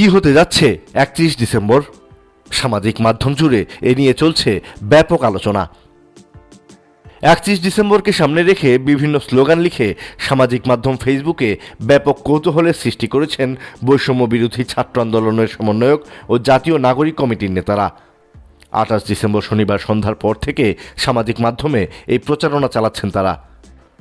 কি হতে যাচ্ছে? একত্রিশ ডিসেম্বর। সামাজিক মাধ্যম জুড়ে এ নিয়ে চলছে ব্যাপক আলোচনা। একত্রিশ ডিসেম্বরকে সামনে রেখে বিভিন্ন স্লোগান লিখে সামাজিক মাধ্যম ফেসবুকে ব্যাপক কৌতূহলের সৃষ্টি করেছেন বৈষম্য বিরোধী ছাত্র আন্দোলনের সমন্বয়ক ও জাতীয় নাগরিক কমিটির নেতারা। আঠাশ ডিসেম্বর শনিবার সন্ধ্যার পর থেকে সামাজিক মাধ্যমে এই প্রচারণা চালাচ্ছেন তারা।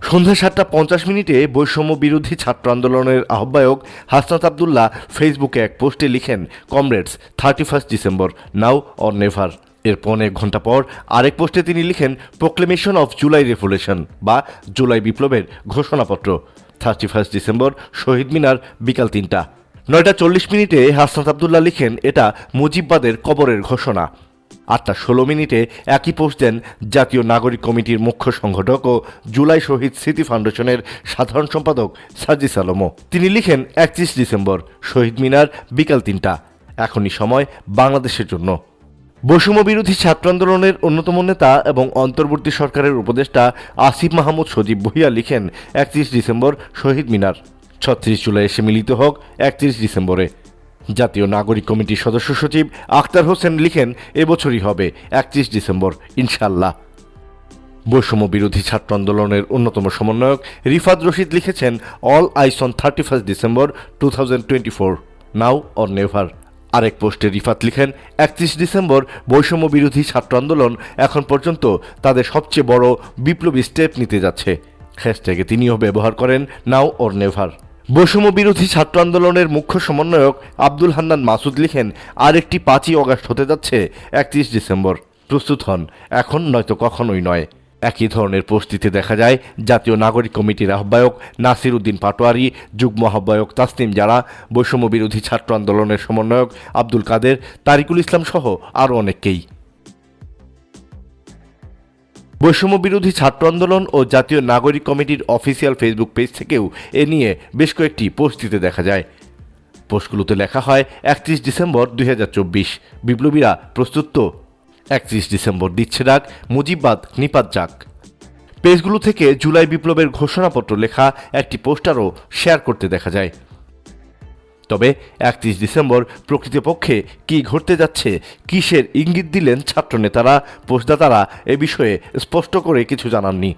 সন্ধ্যা সাতটা পঞ্চাশ মিনিটে বৈষম্য বিরোধী ছাত্র আন্দোলনের আহ্বায়ক হাসনাত আবদুল্লাহ ফেসবুকে এক পোস্টে লিখেন, comrades thirty first December, now or never. এর পনেক ঘণ্টা পর আরেক পোস্টে তিনি লিখেন, প্রোক্লেমেশন অফ জুলাই রেভলিউশন বা জুলাই বিপ্লবের ঘোষণাপত্র। Thirty first December, Shaheed Minar, বিকাল তিনটা। নয়টা চল্লিশ মিনিটে হাসনাত আবদুল্লাহ লিখেন, এটা মুজিববাদের কবরের ঘোষণা। আটটা ষোলো মিনিটে একই পোস্ট দেন জাতীয় নাগরিক কমিটির মুখ্য সংগঠক ও জুলাই শহীদ স্মৃতি ফাউন্ডেশনের সাধারণ সম্পাদক সাজিস আলমও। তিনি লিখেন, একত্রিশ ডিসেম্বর, শহীদ মিনার, বিকাল তিনটা। এখনই সময় বাংলাদেশের জন্য। বৈষম্য বিরোধী ছাত্র আন্দোলনের অন্যতম নেতা এবং অন্তর্বর্তী সরকারের উপদেষ্টা আসিফ মাহমুদ সজীব ভুইয়া লিখেন, একত্রিশ ডিসেম্বর, শহীদ মিনার। ছত্রিশ জুলাই এসে মিলিত হোক, একত্রিশ ডিসেম্বরে। জাতীয় নাগরিক কমিটির সদস্য সচিব আখতার হোসেন লিখেন, এবছরই হবে একত্রিশ ডিসেম্বর ইনশাল্লাহ বৈষম্য বিরোধী ছাত্র আন্দোলনের অন্যতম সমন্বয়ক রিফাত রশিদ লিখেছেন, all eyes on thirty first December two thousand twenty four, now or never. আরেক পোস্টে রিফাত লিখেন, একত্রিশ ডিসেম্বর বৈষম্য বিরোধী ছাত্র আন্দোলন এখন পর্যন্ত তাদের সবচেয়ে বড় বিপ্লবী স্টেপ নিতে যাচ্ছে। হ্যাশট্যাগে তিনিও ব্যবহার করেন, নাও অর নেভার। বৈষম্য বিরোধী ছাত্র আন্দোলনের মুখ্য সমন্বয়ক আব্দুল হান্নান মাসুদ লিখেন, আরেকটি পাঁচই অগাস্ট হতে যাচ্ছে, একত্রিশ ডিসেম্বর। প্রস্তুত হন। এখন নয়তো কখনোই নয়। একই ধরনের পোস্টটিতে দেখা যায়। জাতীয় নাগরিক কমিটির আহ্বায়ক নাসির উদ্দিন পাটোয়ারি, যুগ্ম আহ্বায়ক তাসনিম যারা বৈষম্য বিরোধী ছাত্র আন্দোলনের সমন্বয়ক আব্দুল কাদের, তারিকুল ইসলাম সহ আরও অনেককেই। বৈষম্য বিরোধী ছাত্র আন্দোলন ও জাতীয় নাগরিক কমিটির অফিসিয়াল ফেসবুক পেজ থেকেও এ নিয়ে বেশ কয়েকটি পোস্ট দিতে দেখা যায়। পোস্টগুলোতে লেখা হয়, একত্রিশ ডিসেম্বর দুই হাজার চব্বিশ। বিপ্লবীরা প্রস্তুত একত্রিশ ডিসেম্বর দিচ্ছে ডাক মুজিববাদ নিপাত যাক। পেজগুলো থেকে জুলাই বিপ্লবের ঘোষণাপত্র লেখা একটি পোস্টারও শেয়ার করতে দেখা যায়। তবে একত্রিশ ডিসেম্বর প্রকৃতপক্ষে কি ঘটতে যাচ্ছে, কিসের ইঙ্গিত দিলেন ছাত্রনেতারা, পোষদাতারা এ বিষয়ে স্পষ্ট করে কিছু জানাননি।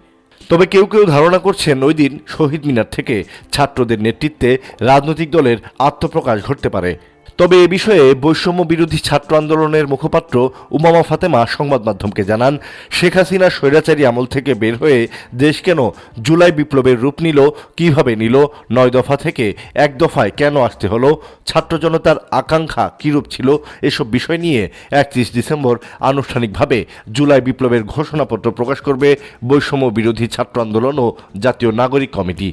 তবে কেউ কেউ ধারণা করছেন ওই দিন শহীদ মিনার থেকে ছাত্রদের নেতৃত্বে রাজনৈতিক দলের আত্মপ্রকাশ ঘটতে পারে। তবে এ বিষয়ে বৈষম্য বিরোধী ছাত্র আন্দোলনের মুখপাত্র উমামা ফাতেমা সংবাদ মাধ্যমকে জানান, শেখ হাসিনা স্বৈরাচারী আমল থেকে বের হয়ে দেশ কেন জুলাই বিপ্লবের রূপ নিল, কীভাবে নিল, নয় দফা থেকে এক দফায় কেন আসতে হলো, ছাত্র জনতার আকাঙ্ক্ষা কীরূপ ছিল, এসব বিষয় নিয়ে একত্রিশ ডিসেম্বর আনুষ্ঠানিকভাবে জুলাই বিপ্লবের ঘোষণাপত্র প্রকাশ করবে বৈষম্য বিরোধী ছাত্র আন্দোলন ও জাতীয় নাগরিক কমিটি।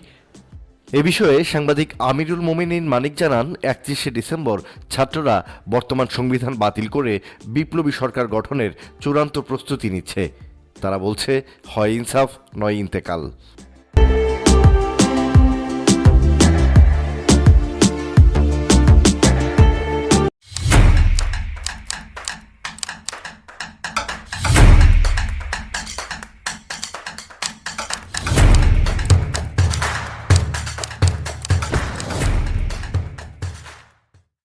এ বিষয়ে সাংবাদিক আমিরুল মোমিনিন মানিক জানান, একত্রিশে ডিসেম্বর ছাত্ররা বর্তমান সংবিধান বাতিল করে বিপ্লবী সরকার গঠনের চূড়ান্ত প্রস্তুতি নিচ্ছে। তারা বলছে, হয় ইনসাফ, নয় ইন্তেকাল।